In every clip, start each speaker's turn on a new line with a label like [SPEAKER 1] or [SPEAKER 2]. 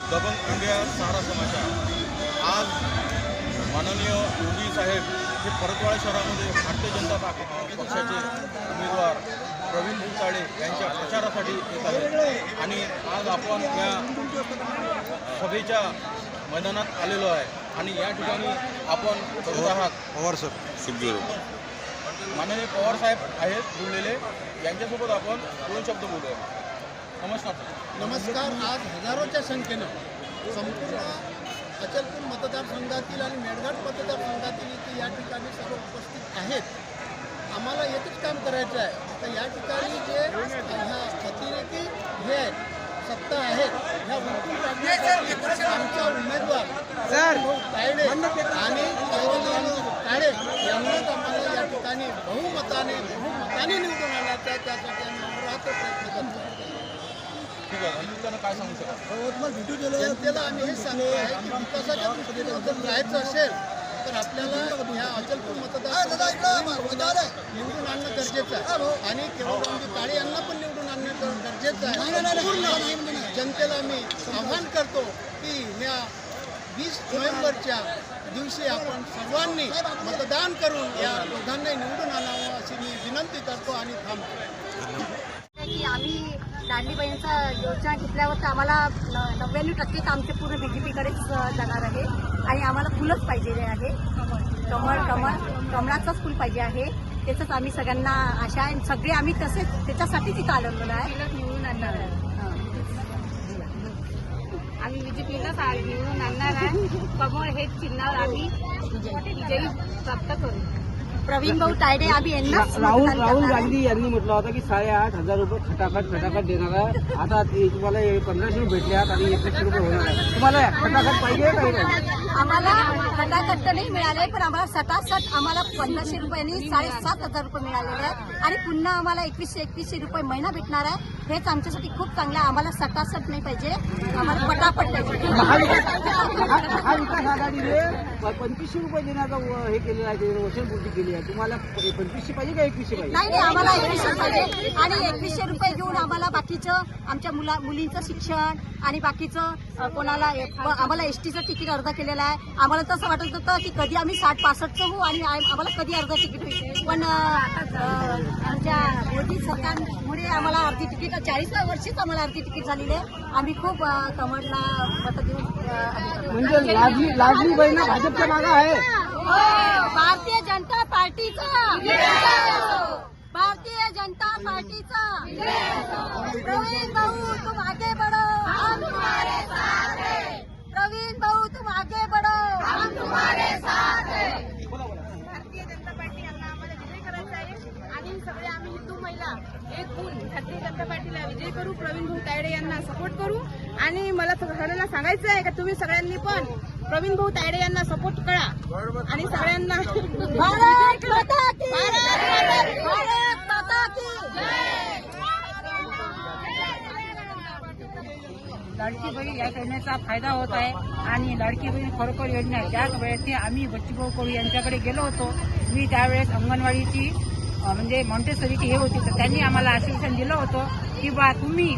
[SPEAKER 1] Dabangg India सहारा समाचार. आज माननीय योगी साहेब हे परतवाडा शहरामध्ये भारतीय जनता पक्षाचे उमेदवार प्रवीण भुसाळे यांच्या प्रचारासाठी येत आहेत. आणि आज आपण या सभेच्या मैदानात आलेलो आहे. आणि या ठिकाणी आपण बघत आहात
[SPEAKER 2] पवार सर
[SPEAKER 3] सुखदेव
[SPEAKER 1] माननीय पवार साहेब आहेत जुळलेले. यांच्यासोबत आपण दोन शब्द बोलूया. नमस्कार.
[SPEAKER 4] नमस्कार आज हजारोच्या संख्येनं संपूर्ण अचलपूर मतदारसंघातील आणि मेळघाट मतदारसंघातील इथे या ठिकाणी सर्व उपस्थित आहेत. आम्हाला एकच काम करायचं आहे. तर या ठिकाणी जे ह्या अतिरेकी हे आहेत सत्ता आहेत ह्या टाकण्यासाठी आमचा उमेदवार तायडे आणि काळे यांनाच आम्हाला या ठिकाणी बहुमताने बहुमताने निवडून आणायचं आहे. त्यासाठी आम्ही प्रयत्न करतो.
[SPEAKER 1] ठीक आहे. आणि त्यांना काय सांगू शकाल?
[SPEAKER 4] जनतेला आम्ही हे सांगतो आहे की विकासाच्या दृष्टीने जर जायचं असेल तर आपल्याला ह्या अचलपूर मतदार निवडून आणणं गरजेचं आहे. आणि केवळरामजी काळे यांना पण निवडून आणणं गर- गरजेचं आहे. जनतेला मी आव्हान करतो की या वीस नोव्हेंबरच्या दिवशी आपण सर्वांनी मतदान करून या दोघांनाही निवडून आणावं अशी मी विनंती करतो आणि थांबतो.
[SPEAKER 5] लाडली बहिणीचा योजना घेतल्यावर तर आम्हाला नव्याण्णव टक्के तर आमचे पूर्ण बी जे पीकडेच जाणार आहे. आणि आम्हाला फुलंच पाहिजे आहे. कमळ कमळ कमळाचंच फुल पाहिजे आहे. त्याचंच आम्ही सगळ्यांना आशा आहे. सगळे आम्ही तसेच त्याच्यासाठीच इथं आलेलो आहे. निवडून आणणार आहे.
[SPEAKER 6] आम्ही बीजेपीला निवडून आणणार आहे. कमळ हे चिन्हावर आम्ही विजयी प्राप्त करू.
[SPEAKER 5] प्रवीण भाऊ तायडे आम्ही यांनाच
[SPEAKER 7] राहुल राहुल. गांधी यांनी म्हटलं होतं की साडेआठ हजार रुपये खटाखट खटाखट देणार आहे. आता तुम्हाला पंधराशे रुपये भेटल्यात आणि एकशे रुपये होणार आहे तुम्हाला खटाखट पाहिजे
[SPEAKER 5] आम्हाला खटाखट तर नाही मिळाले पण आम्हाला सटासट आम्हाला पंधराशे रुपयांनी साडेसात हजार रुपये मिळालेले आहेत. आणि पुन्हा आम्हाला एकवीसशे एकवीसशे रुपये महिना भेटणार आहे. हेच आमच्यासाठी खूप चांगलं आहे. आम्हाला सटासट नाही पाहिजे. आम्हाला पटापट पाहिजे.
[SPEAKER 7] पंचवीसशे रुपये देण्याचा हे केलेलं आहे वचनपूर्ती केली आहे. तुम्हाला पंचवीसशे पाहिजे का एकवीसशे पाहिजे?
[SPEAKER 5] नाही नाही आम्हाला एकवीसशे पाहिजे. आणि एकवीसशे रुपये घेऊन आम्हाला बाकीचं आमच्या मुला मुलींचं शिक्षण आणि बाकीचं कोणाला आम्हाला एस टीचं तिकीट अर्ध केलेलं आहे. आम्हाला तसं वाटत होतं की कधी आम्ही साठ पासष्टचं होऊ आणि आम- आम्हाला कधी अर्ध तिकीट होईल पण आमच्या मोदी सरकारमुळे आम्हाला अर्धी तिकीट चाळीसव्या वर्षीच आम्हाला अर्धी तिकीट झालेली आहे. आम्ही खूप अ, कमळला मत देऊन
[SPEAKER 7] म्हणजे लाडली लाडली बहीण भाजपच्या मागं आहे.
[SPEAKER 5] भारतीय जनता पार्टीचा. भारतीय जनता पार्टीचा. प्रवीण भाऊ तुम आगे बढ़ो हम तुम्हारे साथ हैं प्रवीण भाऊ तुम आगे बढ़ो हम तुम्हारे साथ हैं
[SPEAKER 6] भारतीय जनता पार्टी यांना आम्हाला विजय करायचा आहे आणि सगळे आम्ही हिंदू महिला एक होऊन भारतीय जनता पार्टीला विजय करू प्रवीण भाऊ तायडे यांना सपोर्ट करू. आणि मला सगळ्यांना सांगायचं आहे का तुम्ही सगळ्यांनी पण प्रवीण भाऊ तायडे यांना सपोर्ट करा. आणि सगळ्यांना
[SPEAKER 5] भारत माता की! भारत माता की!
[SPEAKER 8] लाडकी बहीण या योजनेचा फायदा होत आहे आणि लाडकी बहीण खरोखर योजना त्याच वेळेस आम्ही बच्चूभाऊ कडू यांच्याकडे गेलो होतो. मी त्यावेळेस अंगणवाडीची म्हणजे मॉन्टेसरीची हे होती तर त्यांनी आम्हाला आश्वासन दिलं होतं की बा तुम्ही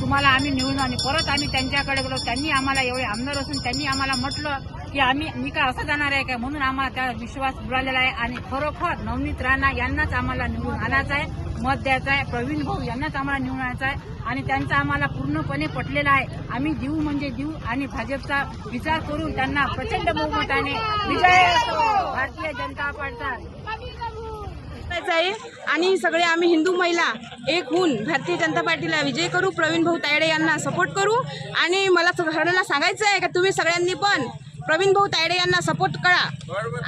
[SPEAKER 8] तुम्हाला आम्ही निवडून आणि परत आम्ही त्यांच्याकडे गेलो. त्यांनी आम्हाला एवढे आमदार असून त्यांनी आम्हाला म्हटलं की आम्ही मी काय असं जाणार आहे काय? म्हणून आम्हाला त्या विश्वास बुडालेला आहे. आणि खरोखर नवनीत राणा यांनाच आम्हाला निवडून आणायचं आहे मत द्यायचं आहे. प्रवीण भाऊ यांनाच आम्हाला निवडून आणायचं आहे. आणि त्यांचा आम्हाला पूर्णपणे पटलेला आहे. आम्ही देऊ म्हणजे देऊ आणि भाजपचा विचार करून त्यांना प्रचंड बहुमताने विजय भारतीय जनता पार्टीचा
[SPEAKER 6] करायचं आहे. आणि सगळे आम्ही हिंदू महिला एक होऊन भारतीय जनता पार्टीला विजय करू. प्रवीण भाऊ तायडे यांना सपोर्ट करू. आणि मला सगळ्यांना सांगायचं आहे का तुम्ही सगळ्यांनी पण प्रवीण भाऊ तायडे यांना सपोर्ट करा.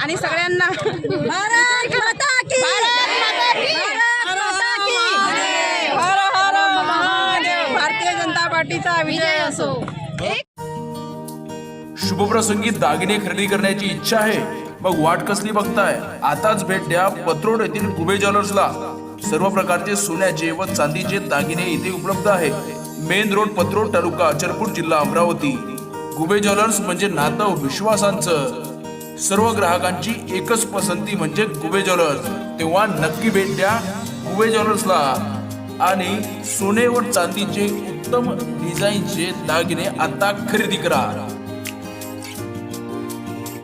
[SPEAKER 6] आणि सगळ्यांना
[SPEAKER 5] भारत माता की भारत माता की
[SPEAKER 6] हर हर महादेव! भारतीय जनता पार्टीचा विजय असो!
[SPEAKER 9] शुभप्रसंगी दागिने खरेदी करण्याची इच्छा आहे. मग वाट कसली बघताय? आताच भेट द्या पत्रोड येथील कुबे ज्वेलर्सला. सर्व प्रकारचे सोन्याचे व चांदीचे दागिने इथे उपलब्ध आहे मेन रोड पत्रोड तालुका अचलपूर जिल्हा अमरावती. कुबे ज्वेलर्स म्हणजे नातं विश्वासांचं. सर्व ग्राहकांची एकच पसंती म्हणजे कुबे ज्वेलर्स. तेव्हा नक्की भेट द्या कुबे ज्वेलर्सला. आणि सोने व चांदीचे उत्तम डिझाईनचे दागिने आता खरेदी करा.